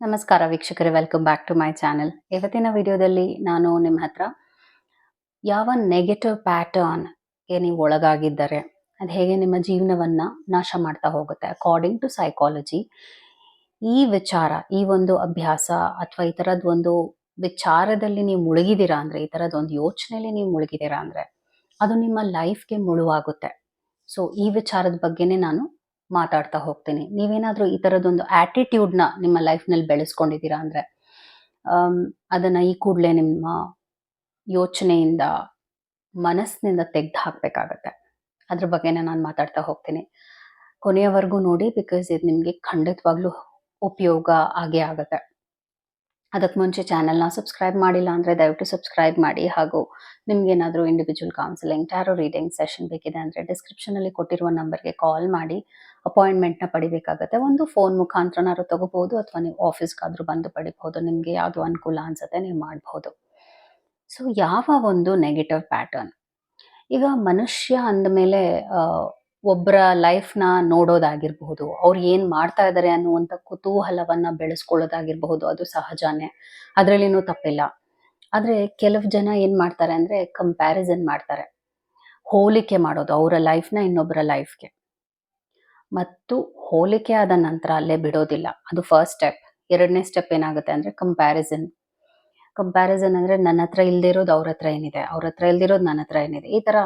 ನಮಸ್ಕಾರ ವೀಕ್ಷಕರೇ welcome back to my channel ಇವತ್ತಿನ ವಿಡಿಯೋದಲ್ಲಿ ನಾನು ನಿಮ್ಮ ಹತ್ರ ಯಾವ ನೆಗೆಟಿವ್ ಪ್ಯಾಟರ್ನ್ಗೆ ನೀವು ಒಳಗಾಗಿದ್ದರೆ ಅದು ಹೇಗೆ ನಿಮ್ಮ ಜೀವನವನ್ನ ನಾಶ ಮಾಡ್ತಾ ಹೋಗುತ್ತೆ? ಅಕಾರ್ಡಿಂಗ್ ಟು ಸೈಕಾಲಜಿ ಈ ವಿಚಾರ, ಈ ಒಂದು ಅಭ್ಯಾಸ ಅಥವಾ ಈ ಥರದ್ದು ಒಂದು ವಿಚಾರದಲ್ಲಿ ನೀವು ಮುಳುಗಿದ್ದೀರಾ ಅಂದರೆ, ಈ ಥರದ ಒಂದು ಯೋಚನೆಯಲ್ಲಿ ನೀವು ಮುಳುಗಿದ್ದೀರಾ ಅಂದರೆ, ಅದು ನಿಮ್ಮ ಲೈಫ್ಗೆ ಮುಳುವಾಗುತ್ತೆ. ಸೊ ಈ ವಿಚಾರದ ಬಗ್ಗೆನೇ ನಾನು ಮಾತಾಡ್ತಾ ಹೋಗ್ತೀನಿ. ನೀವೇನಾದರೂ ಈ ತರದೊಂದು ಆಟಿಟ್ಯೂಡ್ನ ನಿಮ್ಮ ಲೈಫ್ನಲ್ಲಿ ಬೆಳೆಸ್ಕೊಂಡಿದ್ದೀರಾ ಅಂದ್ರೆ ಅದನ್ನ ಈ ಕೂಡಲೇ ನಿಮ್ಮ ಯೋಚನೆಯಿಂದ, ಮನಸ್ಸಿನಿಂದ ತೆಗೆದು ಹಾಕಬೇಕಾಗತ್ತೆ. ಅದ್ರ ಬಗ್ಗೆನೇ ನಾನು ಮಾತಾಡ್ತಾ ಹೋಗ್ತೀನಿ. ಕೊನೆಯವರೆಗೂ ನೋಡಿ ಬಿಕಾಸ್ ಇದು ನಿಮಗೆ ಖಂಡಿತವಾಗ್ಲೂ ಉಪಯೋಗ ಆಗೇ ಆಗುತ್ತೆ. ಅದಕ್ಕೆ ಮುಂಚೆ ಚಾನಲ್ನ ಸಬ್ಸ್ಕ್ರೈಬ್ ಮಾಡಿಲ್ಲ ಅಂದರೆ ದಯವಿಟ್ಟು ಸಬ್ಸ್ಕ್ರೈಬ್ ಮಾಡಿ. ಹಾಗೂ ನಿಮಗೇನಾದರೂ individual counselling tarot reading session ಬೇಕಿದೆ ಅಂದರೆ ಡಿಸ್ಕ್ರಿಪ್ಷನಲ್ಲಿ ಕೊಟ್ಟಿರುವ ನಂಬರ್ಗೆ ಕಾಲ್ ಮಾಡಿ. ಅಪಾಯಿಂಟ್ಮೆಂಟ್ನ ಪಡಿಬೇಕಾಗತ್ತೆ. ಒಂದು ಫೋನ್ ಮುಖಾಂತರನಾದ್ರು ತಗೋಬಹುದು ಅಥವಾ ನೀವು ಆಫೀಸ್ಗಾದರೂ ಬಂದು ಪಡಿಬೋದು ನಿಮಗೆ ಯಾವುದು ಅನುಕೂಲ ಅನ್ಸುತ್ತೆ ನೀವು ಮಾಡಬಹುದು. ಸೊ ಯಾವ ಒಂದು ನೆಗೆಟಿವ್ ಪ್ಯಾಟರ್ನ್ ಈಗ ಮನುಷ್ಯ ಅಂದಮೇಲೆ ಒಬ್ಬರ ಲೈಫ್ನ ನೋಡೋದಾಗಿರಬಹುದು ಅವ್ರು ಏನು ಮಾಡ್ತಾ ಇದ್ದಾರೆ ಅನ್ನುವಂಥ ಕುತೂಹಲವನ್ನ ಬೆಳೆಸ್ಕೊಳ್ಳೋದಾಗಿರ್ಬಹುದು ಅದು ಸಹಜಾನೇ. ಅದರಲ್ಲಿನೂ ತಪ್ಪಿಲ್ಲ. ಆದರೆ ಕೆಲವು ಜನ ಏನು ಮಾಡ್ತಾರೆ ಅಂದ್ರೆ ಕಂಪ್ಯಾರಿಸನ್ ಮಾಡ್ತಾರೆ. ಹೋಲಿಕೆ ಮಾಡೋದು ಅವರ ಲೈಫ್ನ ಇನ್ನೊಬ್ಬರ ಲೈಫ್ಗೆ ಮತ್ತು ಹೋಲಿಕೆ ಆದ ನಂತರ ಅಲ್ಲೇ ಬಿಡೋದಿಲ್ಲ. ಅದು ಫಸ್ಟ್ ಸ್ಟೆಪ್ ಎರಡನೇ ಸ್ಟೆಪ್ ಏನಾಗುತ್ತೆ ಅಂದ್ರೆ ಕಂಪ್ಯಾರಿಸನ್ ಕಂಪ್ಯಾರಿಸನ್ ಅಂದ್ರೆ ನನ್ನ ಹತ್ರ ಇಲ್ದಿರೋದು ಅವ್ರ ಹತ್ರ ಏನಿದೆ? ಅವ್ರ ಹತ್ರ ಇಲ್ದಿರೋದು ನನ್ನ ಹತ್ರ ಏನಿದೆ? ಈ ಆ,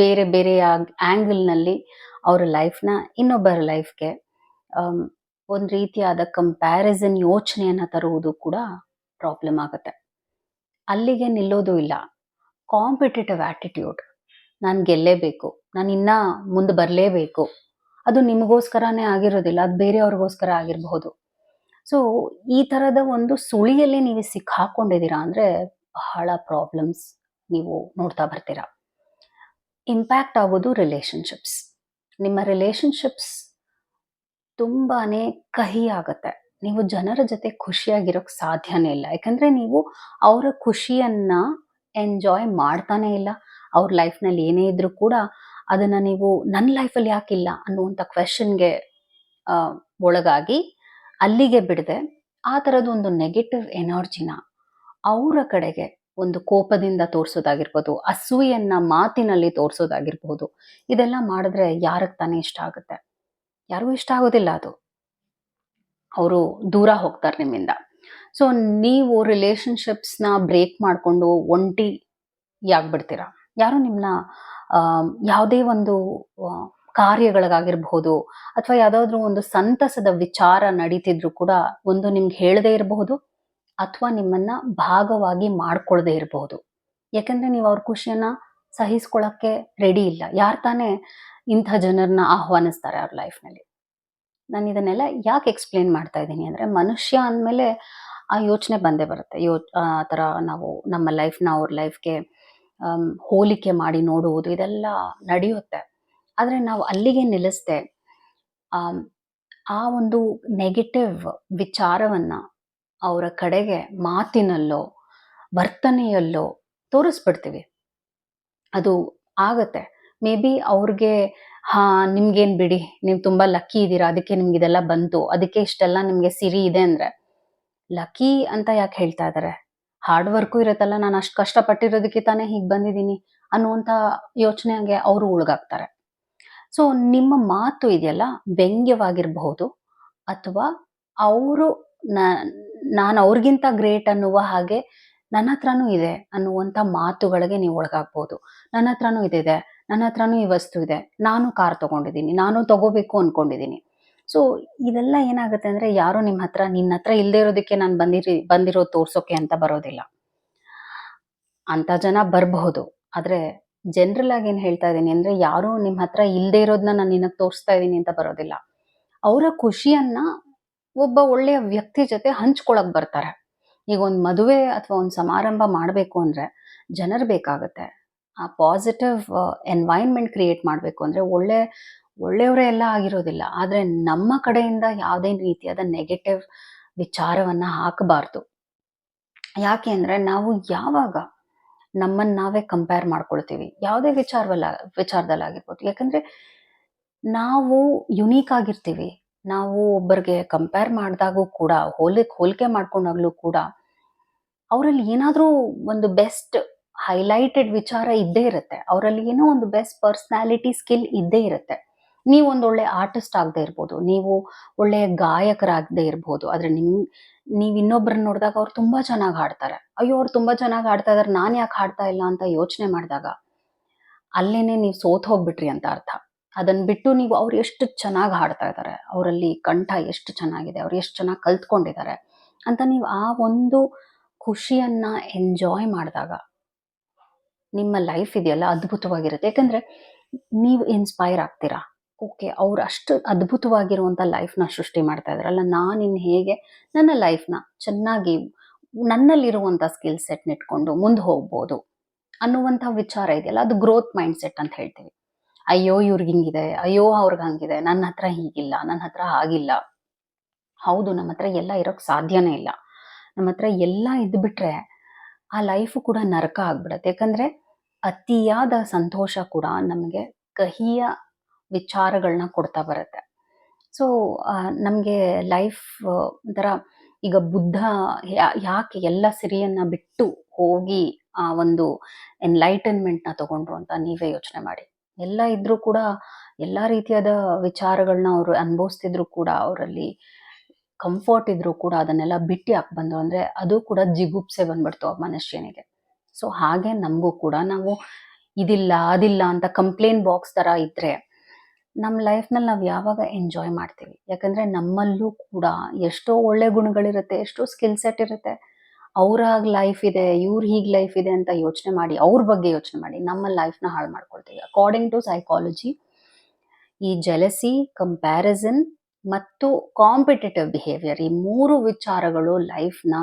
ಬೇರೆ ಬೇರೆ ಆ್ಯಂಗಲ್ನಲ್ಲಿ ಅವರ ಲೈಫ್ನ ಇನ್ನೊಬ್ಬರ ಲೈಫ್ಗೆ ಒಂದು ರೀತಿಯಾದ ಕಂಪ್ಯಾರಿಸನ್ ಯೋಚನೆಯನ್ನು ತರುವುದು ಕೂಡ ಪ್ರಾಬ್ಲಮ್ ಆಗುತ್ತೆ. ಅಲ್ಲಿಗೆ ನಿಲ್ಲೋದು ಇಲ್ಲ. ಕಾಂಪಿಟೇಟಿವ್ ಆಟಿಟ್ಯೂಡ್ ನಾನು ಗೆಲ್ಲೇಬೇಕು. ನಾನು ಇನ್ನೂ ಮುಂದೆ ಬರಲೇಬೇಕು. ಅದು ನಿಮಗೋಸ್ಕರನೇ ಆಗಿರೋದಿಲ್ಲ. ಅದು ಬೇರೆಯವ್ರಿಗೋಸ್ಕರ ಆಗಿರಬಹುದು. ಸೊ ಈ ಥರದ ಒಂದು ಸುಳಿಯಲ್ಲಿ ನೀವು ಸಿಕ್ಕಾಕೊಂಡಿದ್ದೀರಾ ಅಂದರೆ ಬಹಳ ಪ್ರಾಬ್ಲಮ್ಸ್ ನೀವು ನೋಡ್ತಾ ಬರ್ತೀರಾ. ಇಂಪ್ಯಾಕ್ಟ್ ಆಗೋದು ರಿಲೇಷನ್ಶಿಪ್ಸ್ ನಿಮ್ಮ ರಿಲೇಷನ್ಶಿಪ್ಸ್ ತುಂಬಾ ಕಹಿ ಆಗುತ್ತೆ. ನೀವು ಜನರ ಜೊತೆ ಖುಷಿಯಾಗಿರೋಕೆ ಸಾಧ್ಯನೇ ಇಲ್ಲ. ಯಾಕಂದರೆ ನೀವು ಅವರ ಖುಷಿಯನ್ನು ಎಂಜಾಯ್ ಮಾಡ್ತಾನೆ ಇಲ್ಲ. ಅವ್ರ ಲೈಫ್ನಲ್ಲಿ ಏನೇ ಇದ್ರೂ ಕೂಡ ಅದನ್ನು ನೀವು ನನ್ನ ಲೈಫಲ್ಲಿ ಯಾಕಿಲ್ಲ ಅನ್ನುವಂಥ ಕ್ವೆಶನ್ಗೆ ಒಳಗಾಗಿ ಅಲ್ಲಿಗೆ ಬಿಡದೆ. ಆ ಥರದ ಒಂದು ನೆಗೆಟಿವ್ ಎನರ್ಜಿನ ಅವರ ಕಡೆಗೆ ಒಂದು ಕೋಪದಿಂದ ತೋರಿಸೋದಾಗಿರ್ಬೋದು, ಅಸೂಯೆಯನ್ನ ಮಾತಿನಲ್ಲಿ ತೋರಿಸೋದಾಗಿರ್ಬೋದು, ಇದೆಲ್ಲ ಮಾಡಿದ್ರೆ ಯಾರಿಗೆ ತಾನೇ ಇಷ್ಟ ಆಗುತ್ತೆ? ಯಾರಿಗೂ ಇಷ್ಟ ಆಗೋದಿಲ್ಲ ಅದು. ಅವರು ದೂರ ಹೋಗ್ತಾರೆ ನಿಮ್ಮಿಂದ. ಸೊ ನೀವು ರಿಲೇಶನ್ಶಿಪ್ಸ್ನ ಬ್ರೇಕ್ ಮಾಡಿಕೊಂಡು ಒಂಟಿ ಯಾಗ್ಬಿಡ್ತೀರಾ ಯಾರು ನಿಮ್ಮನ್ನ ಯಾವುದೇ ಒಂದು ಕಾರ್ಯಗಳಿಗಾಗಿರ್ಬಹುದು ಅಥವಾ ಯಾವುದಾದ್ರೂ ಒಂದು ಸಂತಸದ ವಿಚಾರ ನಡೀತಿದ್ರು ಕೂಡ ಒಂದು ನಿಮ್ಗೆ ಹೇಳದೇ ಇರಬಹುದು? ಅಥವಾ ನಿಮ್ಮನ್ನ ಭಾಗವಾಗಿ ಮಾಡ್ಕೊಳ್ಳದೆ ಇರಬಹುದು ಯಾಕಂದ್ರೆ ನೀವು ಅವ್ರ ಖುಷಿಯನ್ನ ಸಹಿಸ್ಕೊಳ್ಳಕ್ಕೆ ರೆಡಿ ಇಲ್ಲ. ಯಾರು ತಾನೇ ಇಂಥ ಜನರನ್ನ ಆಹ್ವಾನಿಸ್ತಾರೆ ಅವ್ರ ಲೈಫ್ನಲ್ಲಿ ನಾನು ಇದನ್ನೆಲ್ಲ ಯಾಕೆ ಎಕ್ಸ್ಪ್ಲೇನ್ ಮಾಡ್ತಾ ಇದ್ದೀನಿ ಅಂದರೆ ಮನುಷ್ಯ ಅಂದಮೇಲೆ ಆ ಯೋಚನೆ ಬಂದೇ ಬರುತ್ತೆ. ಯೋ, ಆ ಥರ ನಾವು ನಮ್ಮ ಲೈಫ್ನ ಅವ್ರ ಲೈಫ್ಗೆ ಹೋಲಿಕೆ ಮಾಡಿ ನೋಡುವುದು ಇದೆಲ್ಲ ನಡೆಯುತ್ತೆ. ಆದರೆ ನಾವು ಅಲ್ಲಿಗೆ ನಿಲ್ಲಿಸ್ದೆ ಆ ಒಂದು ನೆಗೆಟಿವ್ ವಿಚಾರವನ್ನ ಅವರ ಕಡೆಗೆ ಮಾತಿನಲ್ಲೋ, ವರ್ತನೆಯಲ್ಲೋ ತೋರಿಸ್ಬಿಡ್ತೀವಿ. ಅದು ಆಗತ್ತೆ. ಮೇ ಬಿ ಅವ್ರಿಗೆ, ಹಾ, ನಿಮ್ಗೇನು ಬಿಡಿ, ನೀವು ತುಂಬ ಲಕ್ಕಿ ಇದ್ದೀರಾ ಅದಕ್ಕೆ ನಿಮ್ಗೆ ಇದೆಲ್ಲ ಬಂತು, ಅದಕ್ಕೆ ಇಷ್ಟೆಲ್ಲ ನಿಮಗೆ ಸಿರಿ ಇದೆ ಅಂದರೆ. ಲಕ್ಕಿ ಅಂತ ಯಾಕೆ ಹೇಳ್ತಾ ಇದ್ದಾರೆ ಹಾರ್ಡ್ ವರ್ಕು ಇರುತ್ತಲ್ಲ, ನಾನು ಅಷ್ಟು ಕಷ್ಟಪಟ್ಟಿರೋದಕ್ಕೆ ತಾನೇ ಹೀಗೆ ಬಂದಿದ್ದೀನಿ ಅನ್ನುವಂಥ ಯೋಚನೆಗೆ ಅವರು ಒಳಗಾಗ್ತಾರೆ ಸೊ ನಿಮ್ಮ ಮಾತು ಇದೆಯಲ್ಲ, ವ್ಯಂಗ್ಯವಾಗಿರಬಹುದು ಅಥವಾ ಅವರು ನಾನು ಅವ್ರಿಗಿಂತ ಗ್ರೇಟ್ ಅನ್ನುವ ಹಾಗೆ ನನ್ನ ಹತ್ರನೂ ಇದೆ ಅನ್ನುವಂಥ ಮಾತುಗಳಿಗೆ ನೀವು ಒಳಗಾಗ್ಬೋದು. ನನ್ನ ಹತ್ರನೂ ಇದಿದೆ, ನನ್ನ ಹತ್ರನೂ ಈ ವಸ್ತು ಇದೆ, ನಾನು ಕಾರ್ ತಗೊಂಡಿದ್ದೀನಿ, ನಾನು ತಗೋಬೇಕು ಅನ್ಕೊಂಡಿದ್ದೀನಿ. ಸೊ ಇದೆಲ್ಲ ಏನಾಗುತ್ತೆ ಅಂದರೆ ಯಾರು ನಿಮ್ಮ ಹತ್ರ, ನಿನ್ನ ಹತ್ರ ಇಲ್ಲದೆ ಇರೋದಕ್ಕೆ ನಾನು ಬಂದಿರಿ ಬಂದಿರೋ ತೋರ್ಸೋಕೆ ಅಂತ ಬರೋದಿಲ್ಲ. ಅಂಥ ಜನ ಬರಬಹುದು, ಆದರೆ ಜನರಲ್ ಆಗಿ ಏನು ಹೇಳ್ತಾ ಇದ್ದೀನಿ ಅಂದರೆ ಯಾರು ನಿಮ್ಮ ಹತ್ರ ಇಲ್ಲದೆ ಇರೋದನ್ನ ನಾನು ನಿನಗೆ ತೋರಿಸ್ತಾ ಇದ್ದೀನಿ ಅಂತ ಬರೋದಿಲ್ಲ. ಅವರ ಖುಷಿಯನ್ನ ಒಬ್ಬ ಒಳ್ಳೆಯ ವ್ಯಕ್ತಿ ಜೊತೆ ಹಂಚ್ಕೊಳಕ್ ಬರ್ತಾರೆ. ಈಗ ಒಂದು ಮದುವೆ ಅಥವಾ ಒಂದು ಸಮಾರಂಭ ಮಾಡಬೇಕು ಅಂದರೆ ಜನರು ಬೇಕಾಗುತ್ತೆ. ಆ ಪಾಸಿಟಿವ್ ಎನ್ವೈರ್ನ್ಮೆಂಟ್ ಕ್ರಿಯೇಟ್ ಮಾಡಬೇಕು ಅಂದರೆ ಒಳ್ಳೆ, ಒಳ್ಳೆಯವರೇ ಎಲ್ಲ ಆಗಿರೋದಿಲ್ಲ. ಆದರೆ ನಮ್ಮ ಕಡೆಯಿಂದ ಯಾವುದೇ ರೀತಿಯಾದ ನೆಗೆಟಿವ್ ವಿಚಾರವನ್ನು ಹಾಕಬಾರ್ದು. ಯಾಕೆ ಅಂದರೆ ನಾವು ಯಾವಾಗ ನಮ್ಮನ್ನು ನಾವೇ ಕಂಪೇರ್ ಮಾಡ್ಕೊಳ್ತೀವಿ. ಯಾವುದೇ ವಿಚಾರವಲ್ಲ, ವಿಚಾರದಲ್ಲಾಗಿರ್ಬೋದು. ಯಾಕಂದರೆ ನಾವು ಯುನೀಕ್ ಆಗಿರ್ತೀವಿ. ನಾವು ಒಬ್ಬರಿಗೆ ಕಂಪೇರ್ ಮಾಡಿದಾಗೂ ಕೂಡ, ಹೋಲಿಕ್, ಹೋಲಿಕೆ ಮಾಡ್ಕೊಂಡಾಗ್ಲೂ ಕೂಡ ಅವರಲ್ಲಿ ಏನಾದರೂ ಒಂದು ಬೆಸ್ಟ್ ಹೈಲೈಟೆಡ್ ವಿಚಾರ ಇದ್ದೇ ಇರುತ್ತೆ. ಅವರಲ್ಲಿ ಏನೋ ಒಂದು ಬೆಸ್ಟ್ ಪರ್ಸ್ನಾಲಿಟಿ ಸ್ಕಿಲ್ ಇದ್ದೇ ಇರುತ್ತೆ. ನೀವು ಒಂದು ಒಳ್ಳೆ ಆರ್ಟಿಸ್ಟ್ ಆಗದೆ ಇರ್ಬೋದು, ನೀವು ಒಳ್ಳೆ ಗಾಯಕರಾಗದೆ ಇರ್ಬೋದು, ಆದರೆ ನಿಮ್, ನೀವು ಇನ್ನೊಬ್ಬರನ್ನ ನೋಡಿದಾಗ ಅವ್ರು ತುಂಬಾ ಚೆನ್ನಾಗಿ ಹಾಡ್ತಾರೆ. ಅಯ್ಯೋ, ಅವ್ರು ತುಂಬಾ ಚೆನ್ನಾಗಿ ಹಾಡ್ತಾ ಇದಾರೆ, ನಾನು ಯಾಕೆ ಹಾಡ್ತಾ ಇಲ್ಲ ಅಂತ ಯೋಚನೆ ಮಾಡಿದಾಗ ಅಲ್ಲೇನೆ ನೀವು ಸೋತ್ ಹೋಗ್ಬಿಟ್ರಿ ಅಂತ ಅರ್ಥ. ಅದನ್ನ ಬಿಟ್ಟು ನೀವು ಅವ್ರು ಎಷ್ಟು ಚೆನ್ನಾಗಿ ಹಾಡ್ತಾ ಇದ್ದಾರೆ ಅವರಲ್ಲಿ ಕಂಠ ಎಷ್ಟು ಚೆನ್ನಾಗಿದೆ, ಅವ್ರು ಎಷ್ಟು ಚೆನ್ನಾಗಿ ಕಲ್ತ್ಕೊಂಡಿದ್ದಾರೆ ಅಂತ ನೀವು ಆ ಒಂದು ಖುಷಿಯನ್ನ ಎಂಜಾಯ್ ಮಾಡಿದಾಗ ನಿಮ್ಮ ಲೈಫ್ ಇದೆಯಲ್ಲ ಅದ್ಭುತವಾಗಿರುತ್ತೆ. ಯಾಕಂದ್ರೆ ನೀವು ಇನ್ಸ್ಪೈರ್ ಆಗ್ತೀರಾ? ಓಕೆ ಅವ್ರು ಅಷ್ಟು ಅದ್ಭುತವಾಗಿರುವಂತ ಲೈಫ್ನ ಸೃಷ್ಟಿ ಮಾಡ್ತಾ ಇದಾರಲ್ಲ ನಾನು ಇನ್ನು ಹೇಗೆ ನನ್ನ ಲೈಫ್ನ ಚೆನ್ನಾಗಿ ನನ್ನಲ್ಲಿರುವಂತ ಸ್ಕಿಲ್ ಸೆಟ್ ಇಟ್ಕೊಂಡು ಮುಂದೆ ಹೋಗ್ಬೋದು ಅನ್ನುವಂಥ ವಿಚಾರ ಇದೆಯಲ್ಲ, ಅದು ಗ್ರೋತ್ ಮೈಂಡ್ ಸೆಟ್ ಅಂತ ಹೇಳ್ತೀವಿ. ಅಯ್ಯೋ, ಇವ್ರಿಗೆ ಹಿಂಗಿದೆ. ಅಯ್ಯೋ, ಅವ್ರಿಗೆ ಹಂಗಿದೆ. ನನ್ನ ಹತ್ರ ಹೀಗಿಲ್ಲ. ನನ್ನ ಹತ್ರ ಆಗಿಲ್ಲ ಹೌದು ನಮ್ಮ ಹತ್ರ ಎಲ್ಲ ಇರೋಕ್ ಸಾಧ್ಯನೇ ಇಲ್ಲ. ನಮ್ಮ ಹತ್ರ ಎಲ್ಲ ಇದ್ಬಿಟ್ರೆ ಆ ಲೈಫು ಕೂಡ ನರಕ ಆಗ್ಬಿಡತ್ತೆ. ಯಾಕಂದ್ರೆ ಅತಿಯಾದ ಸಂತೋಷ ಕೂಡ ನಮಗೆ ಕಹಿಯ ವಿಚಾರಗಳನ್ನ ಕೊಡ್ತಾ ಬರುತ್ತೆ. ಸೊ ನಮಗೆ ಲೈಫ್ ಒಂಥರ ಈಗ ಬುದ್ಧ ಯಾಕೆ ಎಲ್ಲ ಸಿರಿಯನ್ನ ಬಿಟ್ಟು ಹೋಗಿ ಆ ಒಂದು ಎನ್ಲೈಟನ್ಮೆಂಟ್ನ ತಗೊಂಡ್ರು ಅಂತ ನೀವೇ ಯೋಚನೆ ಮಾಡಿ. ಎಲ್ಲ ಇದ್ರೂ ಕೂಡ ಎಲ್ಲ ರೀತಿಯಾದ ವಿಚಾರಗಳನ್ನ ಅವರು ಅನುಭವಿಸ್ತಿದ್ರು ಕೂಡ, ಅವರಲ್ಲಿ ಕಂಫರ್ಟ್ ಇದ್ರೂ ಕೂಡ ಅದನ್ನೆಲ್ಲ ಬಿಟ್ಟು ಹಾಕಿ ಬಂದರು. ಅಂದರೆ ಅದು ಕೂಡ ಜಿಗುಪ್ಸೆ ಬಂದ್ಬಿಡ್ತು ಆ ಮನುಷ್ಯನಿಗೆ ಸೊ ಹಾಗೆ ನಮಗೂ ಕೂಡ ನಾವು ಇದಿಲ್ಲ, ಅದಿಲ್ಲ ಅಂತ ಕಂಪ್ಲೇನ್ ಬಾಕ್ಸ್ ತರ ಇದ್ರೆ ನಮ್ಮ ಲೈಫ್ನಲ್ಲಿ ನಾವು ಯಾವಾಗ ಎಂಜಾಯ್ ಮಾಡ್ತೀವಿ? ಯಾಕಂದ್ರೆ ನಮ್ಮಲ್ಲೂ ಕೂಡ ಎಷ್ಟೋ ಒಳ್ಳೆ ಗುಣಗಳಿರುತ್ತೆ, ಎಷ್ಟೋ ಸ್ಕಿಲ್ ಸೆಟ್ ಇರುತ್ತೆ. ಅವ್ರಾಗ ಲೈಫ್ ಇದೆ, ಇವ್ರ ಹೀಗ್ ಲೈಫ್ ಇದೆ ಅಂತ ಯೋಚನೆ ಮಾಡಿ, ಅವ್ರ ಬಗ್ಗೆ ಯೋಚನೆ ಮಾಡಿ, ನಮ್ಮ ಲೈಫ್ನ ಹಾಳು ಮಾಡ್ಕೊಳ್ತೀವಿ. ಅಕಾರ್ಡಿಂಗ್ ಟು ಸೈಕಾಲಜಿ ಈ ಜೆಲಸಿ ಕಂಪ್ಯಾರಿಸನ್ ಮತ್ತು ಕಾಂಪಿಟೇಟಿವ್ ಬಿಹೇವಿಯರ್ ಈ ಮೂರು ವಿಚಾರಗಳು ಲೈಫ್ನ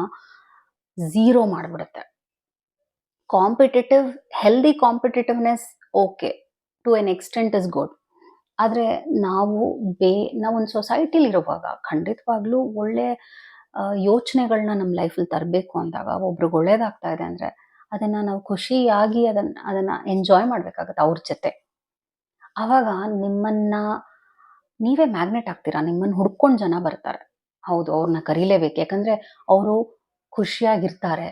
zero ಮಾಡಿಬಿಡುತ್ತೆ. Competitive healthy competitiveness okay to an extent is good ಆದರೆ ನಾವು ಬೇ, ನಾವೊಂದು ಸೊಸೈಟಿಲಿ ಇರುವಾಗ ಖಂಡಿತವಾಗ್ಲೂ ಒಳ್ಳೆ ಯೋಚನೆಗಳನ್ನ ನಮ್ಮ ಲೈಫಲ್ಲಿ ತರಬೇಕು ಅಂದಾಗ ಒಬ್ರಿಗೆ ಒಳ್ಳೇದಾಗ್ತಾ ಇದೆ ಅಂದರೆ ಅದನ್ನ ನಾವು ಖುಷಿಯಾಗಿ ಅದನ್ನ ಅದನ್ನ ಎಂಜಾಯ್ ಮಾಡಬೇಕಾಗತ್ತೆ ಅವ್ರ ಜೊತೆ. ಆವಾಗ ನಿಮ್ಮನ್ನ, ನೀವೇ ಮ್ಯಾಗ್ನೆಟ್ ಆಗ್ತೀರಾ? ನಿಮ್ಮನ್ನ ಹುಡ್ಕೊಂಡು ಜನ ಬರ್ತಾರೆ. ಹೌದು ಅವ್ರನ್ನ ಕರೀಲೇಬೇಕು. ಯಾಕಂದ್ರೆ ಅವರು ಖುಷಿಯಾಗಿರ್ತಾರೆ.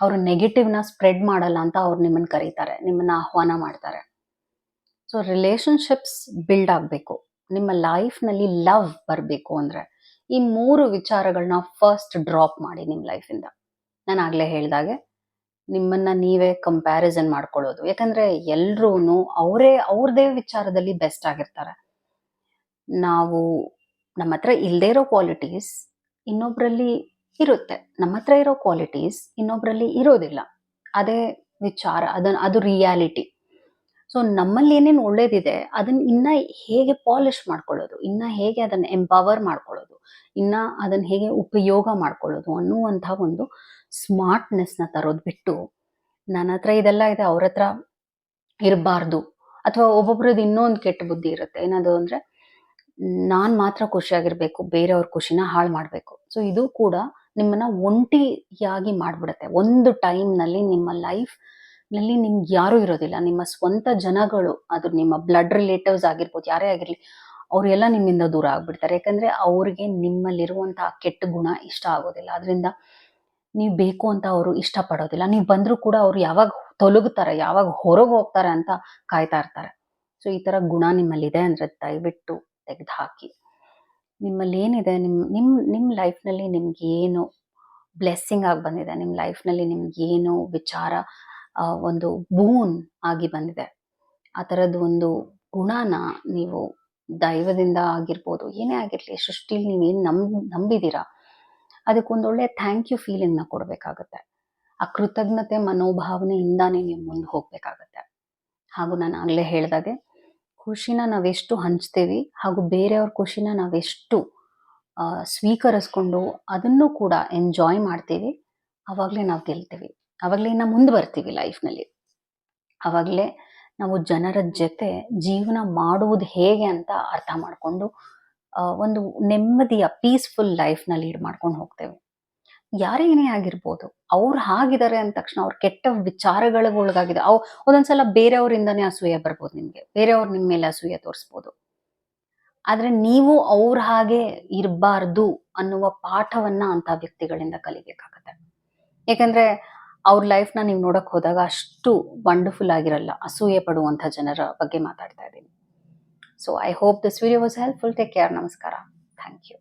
ಅವರು ನೆಗೆಟಿವ್ನ ಸ್ಪ್ರೆಡ್ ಮಾಡಲ್ಲ ಅಂತ ಅವ್ರು ನಿಮ್ಮನ್ನ ಕರೀತಾರೆ. ನಿಮ್ಮನ್ನ ಆಹ್ವಾನ ಮಾಡ್ತಾರೆ. ಸೊ ರಿಲೇಷನ್ಶಿಪ್ಸ್ ಬಿಲ್ಡ್ ಆಗಬೇಕು. ನಿಮ್ಮ ಲೈಫ್ನಲ್ಲಿ ಲವ್ ಬರಬೇಕು ಅಂದ್ರೆ ಈ ಮೂರು ವಿಚಾರಗಳನ್ನ ಫಸ್ಟ್ ಡ್ರಾಪ್ ಮಾಡಿ ನಿಮ್ಮ ಲೈಫಿಂದ ನಾನು ಆಗಲೇ ಹೇಳಿದಾಗೆ, ನಿಮ್ಮನ್ನ ನೀವೇ ಕಂಪ್ಯಾರಿಸನ್ ಮಾಡ್ಕೊಳ್ಳೋದು. ಯಾಕಂದ್ರೆ ಎಲ್ರೂ ಅವರೇ, ಅವ್ರದೇ ವಿಚಾರದಲ್ಲಿ ಬೆಸ್ಟ್ ಆಗಿರ್ತಾರೆ. ನಾವು ನಮ್ಮ ಹತ್ರ ಇಲ್ಲದೇ ಇರೋ ಕ್ವಾಲಿಟೀಸ್ ಇನ್ನೊಬ್ರಲ್ಲಿ ಇರುತ್ತೆ. ನಮ್ಮ ಹತ್ರ ಇರೋ ಕ್ವಾಲಿಟೀಸ್ ಇನ್ನೊಬ್ರಲ್ಲಿ ಇರೋದಿಲ್ಲ. ಅದೇ ವಿಚಾರ ಅದನ್ನ ಅದು ರಿಯಾಲಿಟಿ ಸೊ ನಮ್ಮಲ್ಲಿ ಏನೇನು ಒಳ್ಳೇದಿದೆ ಅದನ್ನ ಇನ್ನ ಹೇಗೆ ಪಾಲಿಶ್ ಮಾಡ್ಕೊಳ್ಳೋದು, ಇನ್ನ ಹೇಗೆ ಅದನ್ನ ಎಂಪವರ್ ಮಾಡ್ಕೊಳ್ಳೋದು, ಇನ್ನ ಅದನ್ನ ಹೇಗೆ ಉಪಯೋಗ ಮಾಡ್ಕೊಳ್ಳೋದು ಅನ್ನುವಂಥ ಒಂದು ಸ್ಮಾರ್ಟ್ನೆಸ್ನ ತರೋದು ಬಿಟ್ಟು ನನ್ನ ಹತ್ರ ಇದೆಲ್ಲ ಇದೆ, ಅವ್ರ ಹತ್ರ ಇರಬಾರ್ದು. ಅಥವಾ ಒಬ್ಬೊಬ್ರದ್ದು ಇನ್ನೊಂದು ಕೆಟ್ಟ ಬುದ್ಧಿ ಇರುತ್ತೆ. ಏನದು ಅಂದ್ರೆ, ನಾನ್ ಮಾತ್ರ ಖುಷಿಯಾಗಿರ್ಬೇಕು, ಬೇರೆಯವ್ರ ಖುಷಿನ ಹಾಳು ಮಾಡಬೇಕು. ಸೊ ಇದು ಕೂಡ ನಿಮ್ಮನ್ನ ಒಂಟಿಯಾಗಿ ಮಾಡ್ಬಿಡುತ್ತೆ. ಒಂದು ಟೈಮ್ನಲ್ಲಿ ನಿಮ್ಮ ಲೈಫ್ ನಲ್ಲಿ ನಿಮ್ಗೆ ಯಾರು ಇರೋದಿಲ್ಲ. ನಿಮ್ಮ ಸ್ವಂತ ಜನಗಳು, ಅದು ನಿಮ್ಮ ಬ್ಲಡ್ ರಿಲೇಟಿವ್ಸ್ ಆಗಿರ್ಬೋದು, ಯಾರೇ ಆಗಿರಲಿ, ಅವರೆಲ್ಲ ನಿಮ್ಮಿಂದ ದೂರ ಆಗ್ಬಿಡ್ತಾರೆ. ಯಾಕಂದ್ರೆ ಅವ್ರಿಗೆ ನಿಮ್ಮಲ್ಲಿರುವಂಥ ಕೆಟ್ಟ ಗುಣ ಇಷ್ಟ ಆಗೋದಿಲ್ಲ. ಅದರಿಂದ ನೀವು ಬೇಕು ಅಂತ ಅವರು ಇಷ್ಟಪಡೋದಿಲ್ಲ. ನೀವು ಬಂದರೂ ಕೂಡ ಅವ್ರು ಯಾವಾಗ ತೊಲಗುತ್ತಾರೆ ಯಾವಾಗ ಹೊರಗೆ ಹೋಗ್ತಾರೆ ಅಂತ ಕಾಯ್ತಾ ಇರ್ತಾರೆ. ಸೊ ಈ ತರ ಗುಣ ನಿಮ್ಮಲ್ಲಿದೆ ಅಂದ್ರೆ ದಯವಿಟ್ಟು ತೆಗೆದು ಹಾಕಿ ನಿಮ್ಮಲ್ಲಿ ಏನಿದೆ ನಿಮ್ಮ ನಿಮ್ಮ ನಿಮ್ಮ ಲೈಫ್ನಲ್ಲಿ ನಿಮ್ಗೆ ಏನು ಬ್ಲೆಸ್ಸಿಂಗ್ ಆಗಿ ಬಂದಿದೆ ನಿಮ್ಮ ಲೈಫ್ನಲ್ಲಿ ನಿಮ್ಗೆ ಏನು ವಿಚಾರ ಒಂದು ಬೂನ್ ಆಗಿ ಬಂದಿದೆ. ಆ ಥರದ್ದು ಒಂದು ಗುಣನ ನೀವು ದೈವದಿಂದ ಆಗಿರ್ಬೋದು, ಏನೇ ಆಗಿರಲಿ, ಸೃಷ್ಟಿಲಿ ನೀವೇನು ನಂಬ್ ನಂಬಿದ್ದೀರಾ ಅದಕ್ಕೊಂದೊಳ್ಳೆ ಥ್ಯಾಂಕ್ ಯು ಫೀಲಿಂಗ್ನ ಕೊಡಬೇಕಾಗತ್ತೆ. ಆ ಕೃತಜ್ಞತೆ, ಮನೋಭಾವನೆಯಿಂದಾನೇ ನೀವು ಮುಂದೆ ಹೋಗಬೇಕಾಗತ್ತೆ. ಹಾಗೂ ನಾನು ಆಗಲೇ ಹೇಳಿದಾಗೆ, ಖುಷಿನ ನಾವೆಷ್ಟು ಹಂಚ್ತೇವೆ ಹಾಗೂ ಬೇರೆಯವ್ರ ಖುಷಿನ ನಾವೆಷ್ಟು ಸ್ವೀಕರಿಸ್ಕೊಂಡು ಅದನ್ನು ಕೂಡ ಎಂಜಾಯ್ ಮಾಡ್ತೀವಿ, ಅವಾಗಲೇ ನಾವು ಗೆಲ್ತೀವಿ. ಅವಾಗಲೇ ನಾವು ಮುಂದೆ ಬರ್ತೀವಿ ಲೈಫ್ನಲ್ಲಿ ಅವಾಗಲೇ ನಾವು ಜನರ ಜೊತೆ ಜೀವನ ಮಾಡುವುದು ಹೇಗೆ ಅಂತ ಅರ್ಥ ಮಾಡಿಕೊಂಡು ಒಂದು ನೆಮ್ಮದಿಯ ಪೀಸ್ಫುಲ್ ಲೈಫ್ನ ಲೀಡ್ ಮಾಡ್ಕೊಂಡು ಹೋಗ್ತೇವೆ. ಯಾರೇ ಏನೇ ಆಗಿರ್ಬೋದು, ಅವ್ರು ಹಾಗಿದ್ದಾರೆ ಅಂದ ತಕ್ಷಣ ಅವ್ರ ಕೆಟ್ಟ ವಿಚಾರಗಳಿಗೆ ಒಳಗಾಗಿದೆ ಅವ್, ಒಂದೊಂದ್ಸಲ ಬೇರೆಯವರಿಂದನೇ ಅಸೂಯೆ ಬರ್ಬೋದು ನಿಮಗೆ. ಬೇರೆಯವ್ರು ನಿಮ್ಮ ಮೇಲೆ ಅಸೂಯೆ ತೋರಿಸ್ಬೋದು. ಆದರೆ ನೀವು ಅವ್ರ ಹಾಗೆ ಇರಬಾರ್ದು ಅನ್ನುವ ಪಾಠವನ್ನ ಅಂತ ವ್ಯಕ್ತಿಗಳಿಂದ ಕಲಿಬೇಕಾಗತ್ತೆ. ಯಾಕಂದ್ರೆ ಅವ್ರ ಲೈಫ್ನ ನೀವು ನೋಡಕ್ ಹೋದಾಗ ಅಷ್ಟು ವಂಡರ್ಫುಲ್ ಆಗಿರಲ್ಲ, ಅಸೂಯೆ ಪಡುವಂಥ ಜನರ ಬಗ್ಗೆ ಮಾತಾಡ್ತಾ ಇದ್ದೀನಿ. So I hope this video was helpful take care ನಮಸ್ಕಾರ. Thank you